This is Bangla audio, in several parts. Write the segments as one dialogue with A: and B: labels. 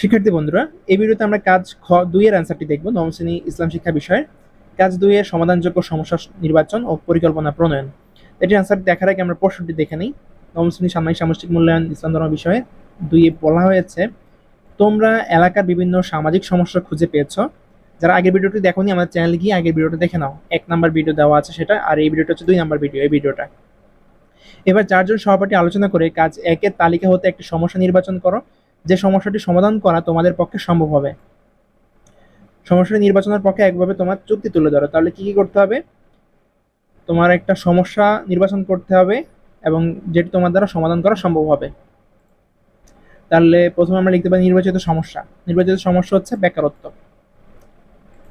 A: শিক্ষার্থী বন্ধুরা, এই ভিডিওতে আমরা কাজ খ দুই এর অ্যান্সারটি দেখব, নবম শ্রেণি ইসলাম শিক্ষা বিষয়ে কাজ দুই এর সমাধানযোগ্য সমস্যা নির্বাচন ও পরিকল্পনা প্রণয়ন। এটির অ্যান্সার দেখার আগে আমরা প্রশ্নটি দেখে নিই। নবম শ্রেণি সাময়িক সামষ্টিক মূল্যায়ন, ইসলাম ধর্ম বিষয়ে দুইয়ে বলা হয়েছে, তোমরা এলাকার বিভিন্ন সামাজিক সমস্যা খুঁজে পেয়েছ? যারা আগের ভিডিওটি দেখোনি, আমাদের চ্যানেলে গিয়ে আগের ভিডিওটা দেখে নাও। এক নাম্বার ভিডিও দেওয়া আছে সেটা, আর এই ভিডিওটা হচ্ছে দুই নাম্বার ভিডিও এই ভিডিওটা। এবার চারজন সহপাঠী আলোচনা করে কাজ একের তালিকা হতে একটি সমস্যা নির্বাচন করো। যে সমস্যাটি সমাধান করা তোমাদের পক্ষে সম্ভব হবে। সমস্যাটি নির্বাচনের পক্ষে একভাবে তোমার চুক্তি তুলে ধরো। তাহলে কি কি করতে হবে? তোমার একটা সমস্যা নির্বাচন করতে হবে এবং যেটি তোমার দ্বারা সমাধান করা সম্ভব হবে। তাহলে প্রথমে আমরা লিখতে পারি নির্বাচিত সমস্যা। নির্বাচিত সমস্যা হচ্ছে বেকারত্ব।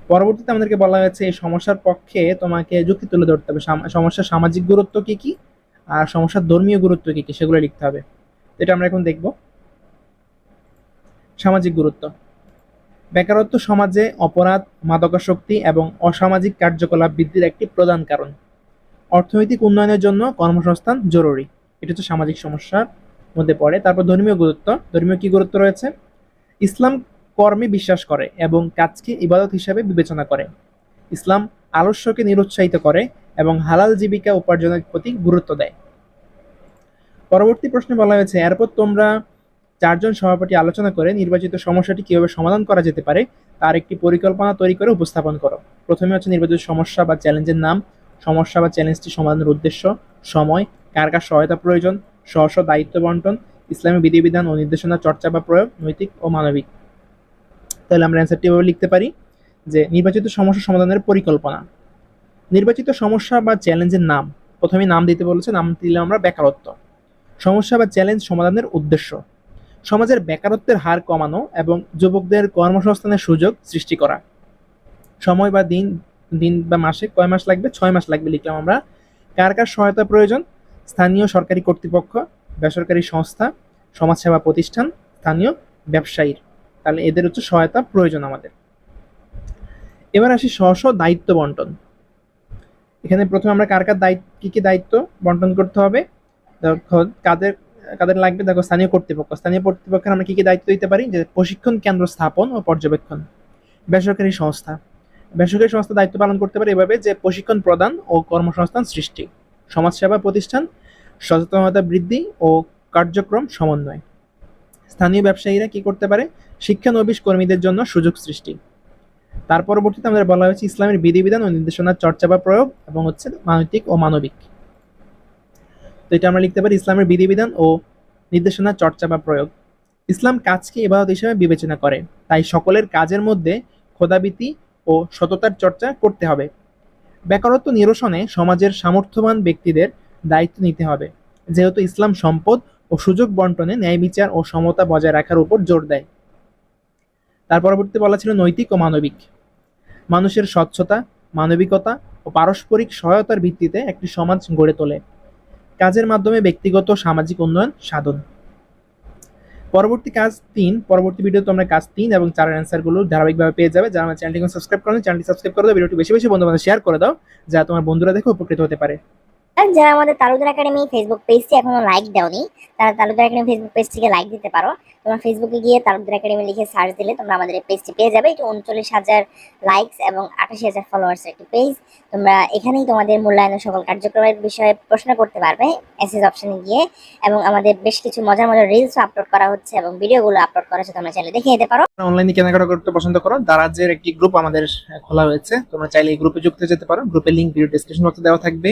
A: পরবর্তীতে আমাদেরকে বলা হয়েছে, এই সমস্যার পক্ষে তোমাকে যুক্তি তুলে ধরতে হবে। সাম- সমস্যার সামাজিক গুরুত্ব কি কি? আর সমস্যার ধর্মীয় গুরুত্ব কি কি? সেগুলো লিখতে হবে। এটা আমরা এখন দেখব। সামাজিক গুরুত্ব। বেকারত্ব সমাজে অপরাধ, মাদকাসক্তি এবং অসামাজিক কার্যকলাপ বৃদ্ধির একটি প্রধান কারণ। অর্থনৈতিক উন্নয়নের জন্য কর্মসংস্থান জরুরি। এটা হচ্ছে সামাজিক সমস্যার মধ্যে পড়ে। তারপর ধর্মীয় গুরুত্ব। ধর্মীয় কি গুরুত্ব রয়েছে? ইসলাম কর্মে বিশ্বাস করে এবং কাজকে ইবাদত হিসাবে বিবেচনা করে। ইসলাম আলস্যকে নিরুৎসাহিত করে এবং হালাল জীবিকা উপার্জনের প্রতি গুরুত্ব দেয়। পরবর্তী প্রশ্নে বলা হয়েছে, এরপর তোমরা চারজন সভাপতি আলোচনা করে নির্বাচিত সমস্যাটি কীভাবে সমাধান করা যেতে পারে, তার একটি পরিকল্পনা তৈরি করে উপস্থাপন করো। প্রথমে হচ্ছে নির্বাচিত সমস্যা বা চ্যালেঞ্জের নাম, সমস্যা বা চ্যালেঞ্জটি সমাধানের উদ্দেশ্য, সময়, কার কার সহায়তা প্রয়োজন স্ব দায়িত্ব বন্টন, ইসলামী বিধিবিধান ও নির্দেশনা, চর্চা বা প্রয়োগ, নৈতিক ও মানবিক। তাহলে আমরা অ্যান্সারটি এভাবে লিখতে পারি যে নির্বাচিত সমস্যা সমাধানের পরিকল্পনা। নির্বাচিত সমস্যা বা চ্যালেঞ্জের নাম, প্রথমে নাম দিতে বলেছে, নাম দিলে আমরা বেকারত্ব। সমস্যা বা চ্যালেঞ্জ সমাধানের উদ্দেশ্য। সমাজের বেকারত্বের হার কমানো এবং যুবকদের কর্মসংস্থানের সুযোগ সৃষ্টি করা। সময় বা দিন দিন বা মাসে কয় মাস লাগবে? ছয় মাস লাগবে লিখলাম আমরা। কার কার সহায়তা প্রয়োজন? স্থানীয় সরকারি কর্তৃপক্ষ, বেসরকারি সংস্থা, সমাজসেবা প্রতিষ্ঠান, স্থানীয় ব্যবসায়ীর। তাহলে এদের হচ্ছে সহায়তা প্রয়োজন আমাদের। এবার আসি স্ব স্ব দায়িত্ব বন্টন। এখানে প্রথমে আমরা কার কার দায়িত্ব, কী কী দায়িত্ব বন্টন করতে হবে? কাদের কাদের লাগবে? দেখো, স্থানীয় কর্তৃপক্ষ। স্থানীয় কর্তৃপক্ষের আমরা কি কি দায়িত্ব দিতে পারি? যে প্রশিক্ষণ কেন্দ্র স্থাপন ও পর্যবেক্ষণ। বেসরকারি সংস্থা। বেসরকারি সংস্থা দায়িত্ব পালন করতে পারে এভাবে যে প্রশিক্ষণ প্রদান ও কর্মসংস্থান সৃষ্টি, সমাজসেবা প্রতিষ্ঠান, সচেতনতা বৃদ্ধি ও কার্যক্রম সমন্বয়। স্থানীয় ব্যবসায়ীরা কি করতে পারে? শিক্ষানবিশ কর্মীদের জন্য সুযোগ সৃষ্টি। তার পরবর্তীতে আমাদের বলা হয়েছে ইসলামের বিধিবিধান ও নির্দেশনার চর্চা বা প্রয়োগ এবং হচ্ছে মানবিক ও মানবিক। তো এটা আমরা লিখতে পারি ইসলামের বিধিবিধান ও নির্দেশনা, চর্চা বা প্রয়োগ। ইসলাম কাজকে ইবাদত হিসেবে বিবেচনা করে। তাই সকলের কাজের মধ্যে খোদাবীতি ও সততার চর্চা করতে হবে। বেকারত্ব নিরসনে সমাজের সামর্থ্যবান ব্যক্তিদের দায়িত্ব নিতে হবে। যেহেতু ইসলাম সম্পদ ও সুযোগ বন্টনে ন্যায় বিচার ও সমতা বজায় রাখার উপর জোর দেয়। তার পরবর্তী বলা ছিল নৈতিক ও মানবিক। মানুষের স্বচ্ছতা, মানবিকতা ও পারস্পরিক সহায়তার ভিত্তিতে একটি সমাজ গড়ে তোলে। কাজের মাধ্যমে ব্যক্তিগত সামাজিক উন্নয়ন সাধন। পরবর্তী কাজ তিন, পরবর্তী ভিডিওতে তোমরা কাজ তিন এবং চার অ্যান্সারগুলো ধারাবাহিকভাবে পেয়ে যাবে। যারা আমার চ্যানেলটিকে সাবস্ক্রাইব করেন চ্যানেলটি সাবস্ক্রাইব করে দাও ভিডিওটি বেশি বেশি বন্ধু বান্ধব শেয়ার করে দাও যা তোমার বন্ধুরা দেখে উপকৃত হতে পারে।
B: যারা আমাদের তালুকদার একাডেমি ফেসবুক পেজটি এখনও লাইক দাওনি, তারা তালুকদার একাডেমি ফেসবুক পেজটিকে লাইক দিতে পারো। তোমরা ফেসবুকে গিয়ে তালুকদার একাডেমি লিখে সার্চ দিলে তোমরা আমাদের এই পেজটি পেয়ে যাবে। এটি উনচল্লিশ হাজার লাইকস এবং আঠাশি হাজার ফলোয়ার্স একটি পেজ তোমরা এখানেই তোমাদের মূল্যায়নের সকল কার্যক্রমের বিষয়ে প্রশ্ন করতে পারবে এসএস অপশনে গিয়ে। এবং আমাদের বেশ কিছু মজার মজার রিলসও আপলোড করা হচ্ছে এবং ভিডিওগুলো আপলোড করা হচ্ছে, তোমরা চাইলে দেখে যেতে পারো।
A: অনলাইনে কেনাকাটা করতে পছন্দ করো, দারাজের একটি গ্রুপ আমাদের খোলা হয়েছে। তোমরা চাইলে এই গ্রুপে যুক্ত যেতে পারো। গ্রুপের লিঙ্ক ভিডিও ডিসক্রিপশন বক্সে দেওয়া থাকবে।